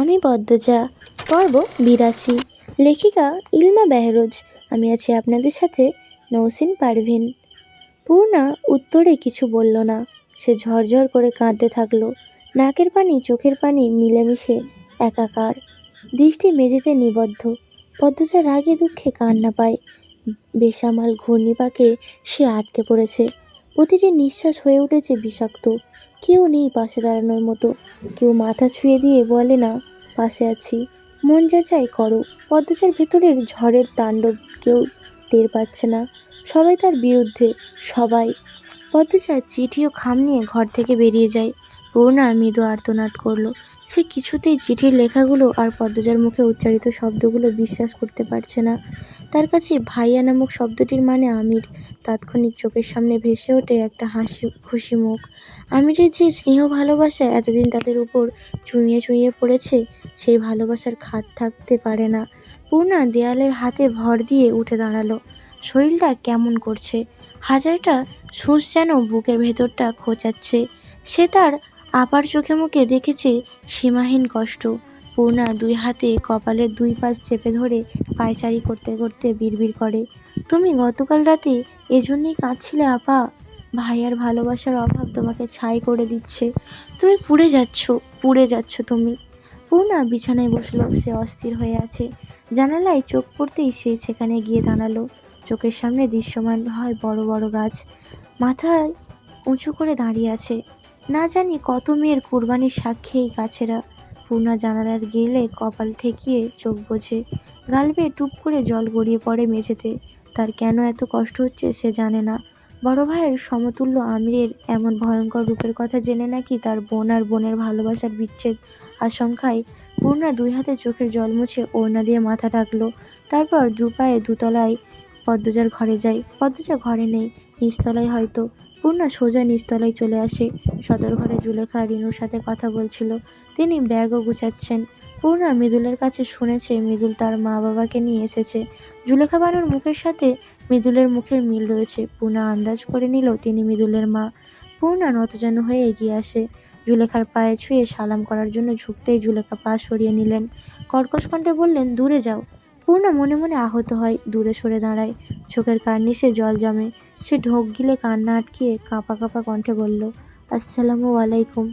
আমি পদ্মজা পর্ব বিরাশি। লেখিকা ইলমা বেহরোজ। আমি আছি আপনাদের সাথে নৌসিন পারভিন। পূর্ণা উত্তরে কিছু বলল না। সে ঝরঝর করে কাঁদতে থাকল। নাকের পানি চোখের পানি মিলেমিশে একাকার। দৃষ্টি মেঝেতে নিবদ্ধ। পদ্মজা রাগে দুঃখে কান্না পায়। বেসামাল ঘূর্ণিপাকে সে আটকে পড়েছে। প্রতিটি নিঃশ্বাস হয়ে উঠেছে বিষাক্ত। কেউ নেই পাশে দাঁড়ানোর মতো। কেউ মাথা ছুঁয়ে দিয়ে বলে, না, পাশে আছি। মন যা চাই করো। পদ্মজার ভেতরের ঝড়ের তাণ্ডব কেউ টের পাচ্ছে না। সবাই তার বিরুদ্ধে, সবাই। পদ্মচার চিঠি ও খাম নিয়ে ঘর থেকে বেরিয়ে যায়। পূর্ণা মৃদু আর্তনাদ করল। সে কিছুতেই চিঠির লেখাগুলো আর পদ্মজার মুখে উচ্চারিত শব্দগুলো বিশ্বাস করতে পারছে না। তার কাছে ভাইয়া নামক শব্দটির মানে আমির। তাৎক্ষণিক চোখের সামনে ভেসে ওঠে একটা হাসি, খুশি মুখ। আমিরের যে স্নেহ ভালোবাসা এতদিন তাদের উপর চুঁইয়ে চুঁইয়ে পড়েছে, সেই ভালোবাসার খাত থাকতে পারে না। পূর্ণা দেয়ালের হাতে ভর দিয়ে উঠে দাঁড়াল। শরীরটা কেমন করছে? হাজারটা সুচ যেন বুকের ভেতরটা খোঁচাচ্ছে। সে তার আপার চোখে মুখে দেখেছে সীমাহীন কষ্ট। পূর্ণা দুই হাতে কপালের দুই পাশ চেপে ধরে পায়চারি করতে করতে বিড়বিড় করে, তুমি গতকাল রাতে এজন্যই কাঁদছিলে আপা? ভাইয়ার ভালোবাসার অভাব তোমাকে ছাই করে দিচ্ছে। তুমি পুড়ে যাচ্ছ পুড়ে যাচ্ছ তুমি। পূর্ণা বিছানায় বসল, সে অস্থির হয়ে আছে। জানালায় চোখ পড়তেই সে সেখানে গিয়ে দাঁড়াল। চোখের সামনে দৃশ্যমান হয় বড় বড় গাছ। মাথায় উঁচু করে দাঁড়িয়ে আছে। না জানি কত মেয়ের কুরবানির সাক্ষী এই গাছেরা। পূর্ণা জানালার গিলে কপাল ঠেকিয়ে চোখ বোঝে। গাল বেয়ে টুপ করে জল গড়িয়ে পড়ে মেঝেতে। তার কেন এত কষ্ট হচ্ছে সে জানে না। বড় ভাইয়ের সমতুল্য আমিরের এমন ভয়ঙ্কর রূপের কথা জেনে নাকি তার বোন আর বোনের ভালোবাসার বিচ্ছেদ আশঙ্কায় পূর্ণা দুই হাতে চোখের জল মুছে ওড়না দিয়ে মাথা ঢাকলো। তারপর দুপায়ে দুতলায় পদ্মজার ঘরে যায়। পদ্মজা ঘরে নেই, নিচতলায় হয়তো। পূর্ণা সোজা নিচতলায় চলে আসে। সদর ঘরে জুলেখা রিনুর সাথে কথা বলছিল। তিনি ব্যাগও গুছাচ্ছেন। পূর্ণা মৃদুলের কাছে শুনেছে মৃদুল তার মা বাবাকে নিয়ে এসেছে। জুলেখা বানুর মুখের সাথে মৃদুলের মুখের মিল রয়েছে। পূর্ণা আন্দাজ করে নিল, তিনি মৃদুলের মা। পূর্ণা নতজানু হয়ে এগিয়ে আসে। জুলেখার পায়ে ছুঁয়ে সালাম করার জন্য ঝুঁকতেই জুলেখা পা সরিয়ে নিলেন। কর্কশ কণ্ঠে বললেন, দূরে যাও। পূর্ণা মনে মনে আহত হয়, দূরে সরে দাঁড়ায়। চোখের কার্নিশে জল জমে। সে ঢোক গিলে কান্না আটকিয়ে কাঁপা কাঁপা কণ্ঠে বলল, আসসালামু আলাইকুম।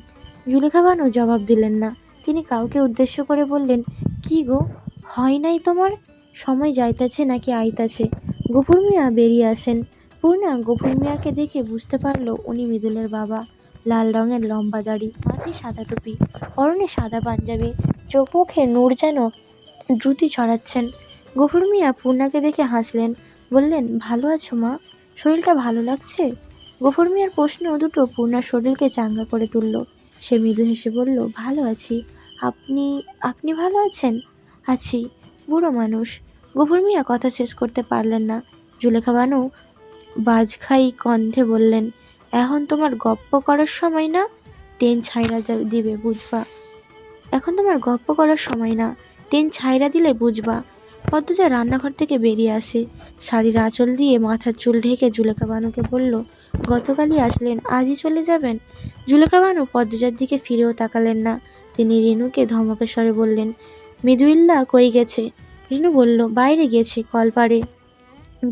জুলেখা বানু জবাব দিলেন না। তিনি কাউকে উদ্দেশ্য করে বললেন, কি গো, হয় নাই তোমার? সময় যাইতাছে নাকি আইতাছে? গোপুর মিয়া বেরিয়ে আসেন। পূর্ণা গোপুর মিয়াকে দেখে বুঝতে পারল উনি মৃদুলের বাবা। লাল রঙের লম্বা দাড়ি, মাথায় সাদা টুপি, পরনে সাদা পাঞ্জাবি, চোখ মুখে নূর যেন দ্রুতি ছড়াচ্ছেন। গফুর মিয়া পূর্ণাকে দেখে হাসলেন, বললেন, ভালো আছো মা? শরীরটা ভালো লাগছে? গফুর মিয়ার প্রশ্ন দুটো পূর্ণার শরীরকে চাঙ্গা করে তুলল। সে মৃদু হেসে বলল, ভালো আছি। আপনি আপনি ভালো আছেন? আছি, বুড়ো মানুষ। গফুর মিয়া কথা শেষ করতে পারলেন না। জুলেখা বানু বাজখাই কণ্ঠে বললেন, এখন তোমার গপ্প করার সময় না? ট্রেন ছাইরা দিবে বুঝবা। এখন তোমার গপ্প করার সময় না। ট্রেন ছাইরা দিলে বুঝবা। পদ্মজা রান্নাঘর থেকে বেরিয়ে আসে। শাড়ির আঁচল দিয়ে মাথার চুল ঢেকে জুলেখা বানুকে বলল, গতকালই আসলেন, আজই চলে যাবেন? জুলেখা বানু পদ্মজার দিকে ফিরেও তাকালেন না। তিনি রিনুকে ধমকের স্বরে বললেন, মৃদুইল্লা কই গেছে? রিনু বলল, বাইরে গেছে, কলপাড়ে।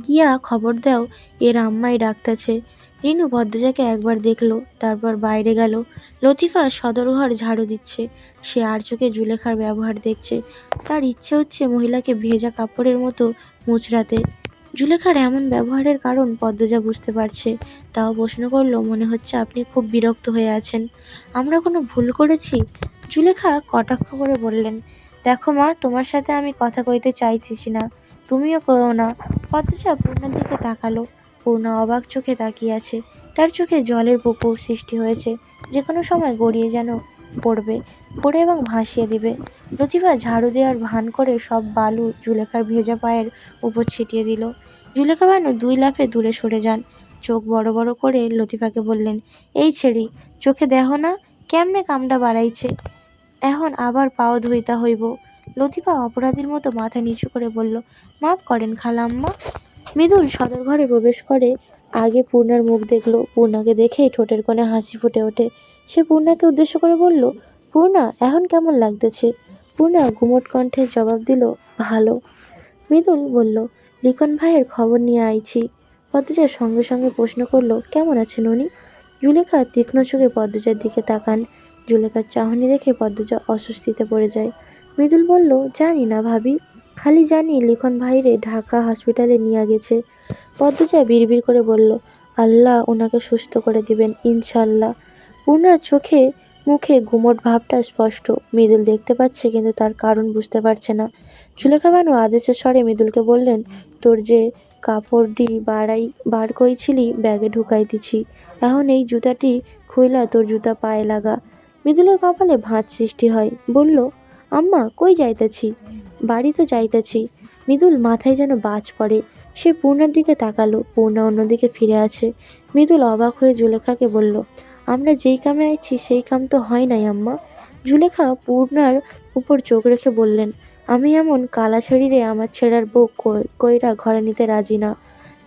গিয়া খবর দাও, এর আম্মাই ডাকতেছে। রিনু পদ্মজাকে একবার দেখল, তারপর বাইরে গেল। লতিফা সদরঘর ঝাড়ু দিচ্ছে। সে আর চোখে জুলেখার ব্যবহার দেখছে। তার ইচ্ছে হচ্ছে মহিলাকে ভেজা কাপড়ের মতো মুচড়াতে। জুলেখার এমন ব্যবহারের কারণ পদ্মজা বুঝতে পারছে। তাও প্রশ্ন করল, মনে হচ্ছে আপনি খুব বিরক্ত হয়ে আছেন। আমরা কোনো ভুল করেছি? জুলেখা কটাক্ষ করে বললেন, দেখো মা, তোমার সাথে আমি কথা কইতে চাইছিছি না। তুমিও কও না। পদ্মজা পূর্ণার দিকে তাকালো। পূর্ণা অবাক চোখে তাকিয়ে আছে। তার চোখে জলের পুকুর সৃষ্টি হয়েছে যে কোনো সময় গড়িয়ে যেন পড়বে, পড়ে এবং ভাসিয়ে দিবে। লতিফা ঝাড়ু দেওয়ার ভান করে সব বালু জুলেখার ভেজা পায়ের উপর ছিটিয়ে দিল। জুলেখা বানু দুই লাফে দূরে সরে যান। চোখ বড় বড় করে লতিফাকে বললেন, এই ছেড়ি, চোখে দেহ না কেমনে কামটা বাড়াইছে? এখন আবার পাও ধুইতা হইব। লতিফা অপরাধীর মতো মাথা নিচু করে বলল মাফ করেন খালাম্মা। মৃদুল সদর ঘরে প্রবেশ করে, আগে পূর্ণার মুখ দেখল। পূর্ণাকে দেখেই ঠোঁটের কোণে হাসি ফুটে ওঠে। সে পূর্ণাকে উদ্দেশ্য করে বলল, পূর্ণা, এখন কেমন লাগতেছে? পূর্ণা গুমট কণ্ঠে জবাব দিল, ভালো। মৃদুল বলল, লিখন ভাইয়ের খবর নিয়ে আইছি। পদ্মজা সঙ্গে সঙ্গে প্রশ্ন করল, কেমন আছেন উনি? জুলেখা তীক্ষ্ণ চোখে পদ্মজার দিকে তাকান। জুলেখার চাহনি দেখে পদ্মজা অস্বস্তিতে পড়ে যায়। মৃদুল বলল, জানি না ভাবি। খালি জানি লিখন ভাইরে ঢাকা হসপিটালে নিয়ে গেছে। পদ্মজা বিড়বিড় করে বলল, আল্লাহ ওনাকে সুস্থ করে দিবেন ইনশাল্লাহ পূর্ণার চোখে, মুখে গুমট ভাবটা স্পষ্ট। মৃদুল দেখতে পাচ্ছে, কিন্তু তার কারণ বুঝতে পারছে না। জুলেখা বানু আদেশের স্বরে মৃদুলকে বললেন, তোর যে কাপড়টি বাড়াই, বার করেছিলি ব্যাগে ঢুকাই দিছি। এখন এই জুতাটি খুইলা তোর জুতা পায়ে লাগা। মৃদুলের কপালে ভাঁজ সৃষ্টি হয়। বলল, আম্মা, কই যাইতেছি? বাড়ি তো যাইতেছি। মৃদুল মাথায় যেন বাজ পড়ে। সে পূর্ণার দিকে তাকালো, পূর্ণা অন্যদিকে ফিরে আছে। মৃদুল অবাক হয়ে জুলেখাকে বলল, আমরা যেই কামে আইছি, সেই কাম তো হয় নাই, আম্মা। জুলেখা পূর্ণার উপর চোখ রেখে বললেন, আমি এমন কালা শরীরে আমার ছেঁড়ার বউ কই- কইরা ঘরে নিতে রাজি না।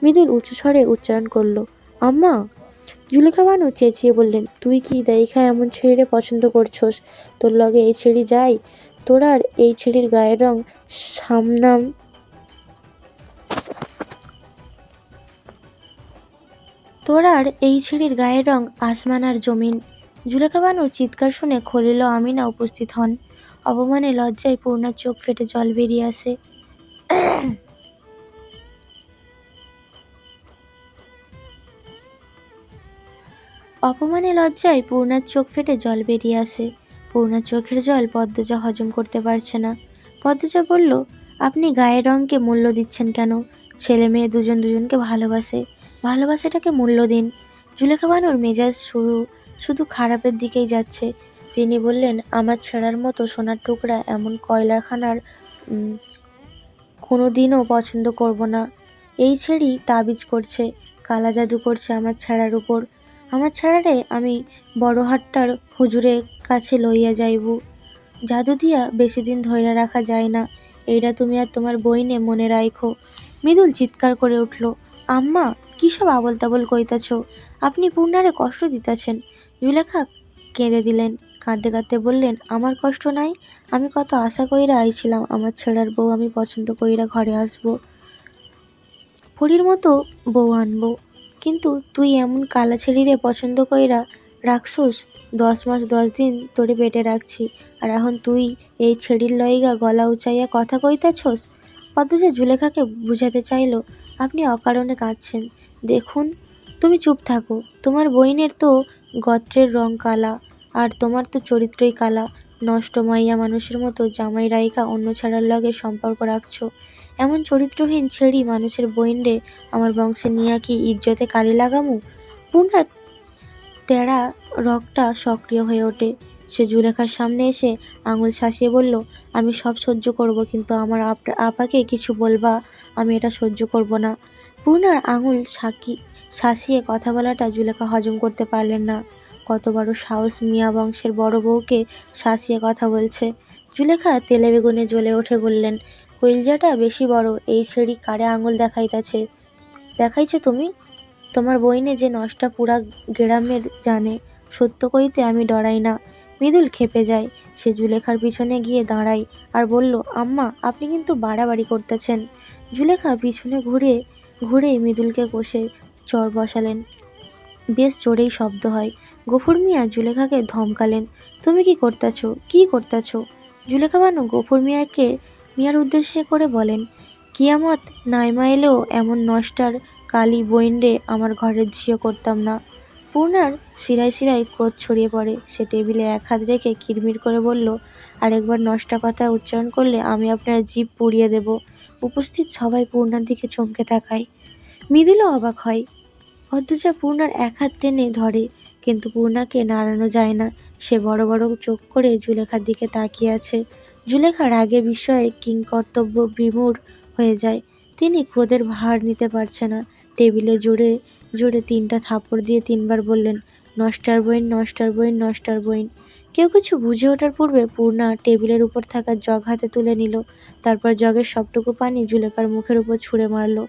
মৃদুল উঁচু স্বরে উচ্চারণ করল, আম্মা। জুলেখা বানু চেঁচিয়ে বললেন, তুই কি দেখা এমন ছেড়ে পছন্দ করছস? তোর লগে এই ছেড়ি যাই? তোর আর এই ছেড়ির গায়ের রং সামনাম তোর আর এই ছেড়ির গায়ের রং আসমান আর জমিন। জুলেখা বানুর চিৎকার শুনে খলিল আমিনা উপস্থিত হন। অপমানে লজ্জায় পূর্ণার চোখ ফেটে জল বেরিয়ে আসে। অপমানে লজ্জায় পূর্ণার চোখ ফেটে জল বেরিয়ে আসে। পূর্ণার চোখের জল পদ্মজা হজম করতে পারছে না। পদ্মজা বলল আপনি গায়ের রঙকে মূল্য দিচ্ছেন কেন? ছেলে মেয়ে দুজন দুজনকে ভালোবাসে। ভালোবাসাটাকে মূল্য দিন জুলেখা বানুর মেজাজ শুরু শুধু খারাপের দিকেই যাচ্ছে। তিনি বললেন আমার ছেঁড়ার মতো সোনার টুকরা এমন কয়লাখানার উম, কোনো দিনও পছন্দ করব না। এই ছেড়ি তাবিজ করছে কালা জাদু করছে আমার ছেঁড়ার উপর। আমার ছেঁড়ারে আমি বড় হাট্টার হুজুরের কাছে লইয়া যাইব। জাদু দিয়া বেশি দিন ধরে রাখা যায় না। এইটা তুমি আর তোমার বইনে মনে রাখো মৃদুল চিৎকার করে উঠল, আম্মা, কী সব আবল তাবল কইতাছ? আপনি পূর্ণারে কষ্ট দিতেছেন। জুলেখা কেঁদে দিলেন, কাঁদতে কাঁদতে বললেন, আমার কষ্ট নাই, আমি কত আশা কইরা আইছিলাম, আমার ছেড়ার বউ আমি পছন্দ কইরা ঘরে আসব। পরীর মতো বউ আনব। কিন্তু তুই এমন কালা ছেড়িরে পছন্দ কইরা রাখছোস দশ মাস দশ দিন তোরে পেটে রাখছি। আর এখন তুই এই ছেড়ির লইগা গলা উঁচাইয়া কথা কইতাছস? পদ্মজা জুলেখাকে বুঝাতে চাইলো, আপনি অকারণে কাঁদছেন। দেখুন, তুমি চুপ থাকো। তোমার বইনের তো গত্রের রং কালা, আর তোমার তো চরিত্রই কালা। নষ্ট মাইয়া মানুষের মতো জামাই রাইকা অন্য ছাড়ার লগে সম্পর্ক রাখছো। এমন চরিত্রহীন ছেড়ি মানুষের বইনরে আমার বংশে নিয়া কি ইজ্জতে কালি লাগামু? পূর্ণার তেরা রগটা সক্রিয় হয়ে ওঠে। সে জুলেখার সামনে এসে আঙুল শাসিয়ে বলল, আমি সব সহ্য করব, কিন্তু আমার আপ- আপাকে কিছু বলবা, আমি এটা সহ্য করব না। পূর্ণার আঙুল সাকি শাসিয়ে কথা বলাটা জুলেখা হজম করতে পারলেন না। কত বড় সাহস মিয়া বংশের বড় বউকে শাসিয়ে কথা বলছে। জুলেখা তেলে বেগুনে জ্বলে উঠে বললেন কইলজাটা বেশি বড়, এই ছেড়ি কারে আঙুল দেখাইতাছে? দেখাইছো তুমি? তোমার বইনে যে নষ্টা পুরা গ্রামের জানে। সত্য কইতে আমি ডরাই না। মৃদুল খেপে যায়। সে জুলেখার পিছনে গিয়ে দাঁড়ায় আর বলল, আম্মা, আপনি কিন্তু বাড়াবাড়ি করতেছেন। জুলেখা পিছনে ঘুরে ঘুরে মৃদুলকে কষে চর বসালেন। বেশ জোরেই শব্দ হয়। গফুর মিয়া জুলেখাকে ধমকালেন, তুমি কি করতেছো? কি করতেছো? জুলেখা বানু গফুর মিয়াকে, মিয়ার উদ্দেশ্যে করে বলেন, কিয়ামত নাইমা এলেও এমন নষ্টার কালি বইন্ডে আমার ঘরের ঝিও করতাম না। পূর্ণার শিরায় শিরায় ক্রোধ ছড়িয়ে পড়ে। সে টেবিলে এক হাত রেখে কিরমির করে বলল, আরেকবার নষ্টা কথা উচ্চারণ করলে আমি আপনার জিভ পুড়িয়ে দেব। উপস্থিত সবাই পূর্ণার দিকে চমকে তাকায়। মৃদুলও অবাক হয়। অথচ পূর্ণার এক হাত টেনে ধরে, কিন্তু পূর্ণাকে নাড়ানো যায় না। সে বড় বড় চোখ করে জুলেখার দিকে তাকিয়ে আছে। জুলেখা রাগে বিষয়ে কিংকর্তব্য বিমূঢ় হয়ে যায়। তিনি ক্রোধের ভার নিতে পারছে না। টেবিলে জোরে জোরে তিনটা থাপড় দিয়ে তিনবার বললেন, নষ্টার বইন নষ্টার বইন নষ্টার বইন। কেউ কিছু বুঝে ওঠার পূর্বে পূর্ণা টেবিলের উপর থাকা জগ হাতে তুলে নিল। তারপর জগের সবটুকু পানি জুলেখার মুখের উপর ছুঁড়ে মারলো।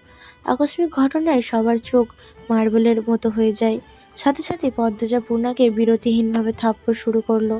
আকস্মিক ঘটনায় সবার চোখ মার্বেলের মতো হয়ে যায়। সাথে সাথে পদ্মজা পূর্ণাকে বিরতিহীনভাবে থাপ্পড় শুরু করল।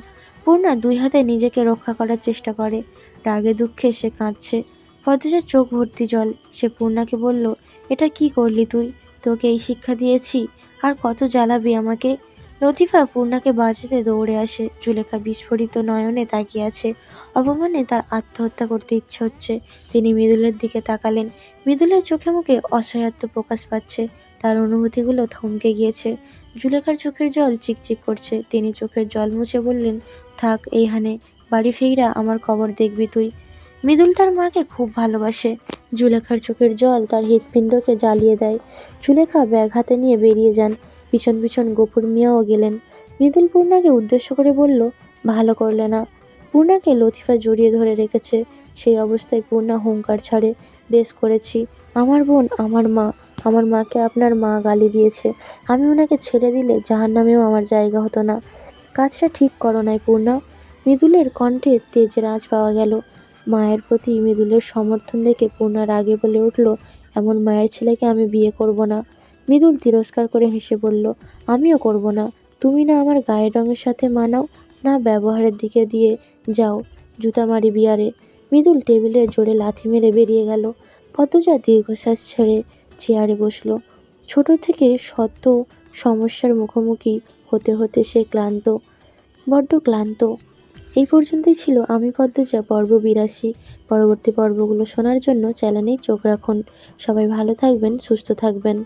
পূর্ণা দুই হাতে নিজেকে রক্ষা করার চেষ্টা করে। রাগে দুঃখে সে কাঁদছে। পদ্মজার চোখ ভর্তি জল। সে পূর্ণাকে বলল এটা কি করলি তুই? তোকে এই শিক্ষা দিয়েছি। আর কত জ্বালাবি আমাকে? লতিফা পূর্ণাকে বাঁচাতে দৌড়ে আসে। জুলেখা বিস্ফোরিত নয়নে তাকিয়ে আছে। অপমানে তার আত্মহত্যা করতে ইচ্ছে হচ্ছে। তিনি মৃদুলের দিকে তাকালেন। মৃদুলের চোখে মুখে অসহায়ত্ব প্রকাশ পাচ্ছে। তার অনুভূতিগুলো থমকে গিয়েছে। জুলেখার চোখের জল চিকচিক করছে। তিনি চোখের জল মুছে বললেন, থাক এইখানে বাড়ি ফিরা আমার খবর দেখবি তুই। মৃদুল তার মাকে খুব ভালোবাসে। জুলেখার চোখের জল তার হৃৎপিণ্ডকে জ্বালিয়ে দেয়। জুলেখা ব্যাগ হাতে নিয়ে বেরিয়ে যান। পিছন পিছন গোপুর মিয়াও গেলেন। মৃদুল পূর্ণাকে উদ্দেশ্য করে বলল, ভালো করলে না। পূর্ণাকে লতিফা জড়িয়ে ধরে রেখেছে। সেই অবস্থায় পূর্ণা হুঙ্কার ছাড়ে, বেশ করেছি। আমার বোন, আমার মা। আমার মাকে আপনার মা গালি দিয়েছে। আমি ওনাকে ছেড়ে দিলে জাহার নামেও আমার জায়গা হতো না। কাজটা ঠিক করো নাই পূর্ণা। মৃদুলের কণ্ঠে তেজের আঁচ পাওয়া গেল। মায়ের প্রতি মৃদুলের সমর্থন দেখে পূর্ণা রাগে বলে উঠল, এমন মায়ের ছেলেকে আমি বিয়ে করব না। মৃদুল তিরস্কার করে হেসে বলল, আমিও করব না। তুমি না আমার গায়ের রঙের সাথে মানাও, না ব্যবহারের দিকে দিয়ে যাও, জুতা মারি বিয়ারে। মৃদুল টেবিলে জোরে লাথি মেরে বেরিয়ে গেল। পদ্মজা দীর্ঘশ্বাস ছেড়ে চেয়ারে বসল। ছোট থেকে শত সমস্যার মুখোমুখি হতে হতে সে ক্লান্ত, বড্ড ক্লান্ত। এই পর্যন্তই ছিল আমি পদ্মজা, পর্ব বিরাশি। পরবর্তী পর্বগুলো শোনার জন্য চ্যানেলেই চোখ রাখুন। সবাই ভালো থাকবেন, সুস্থ থাকবেন।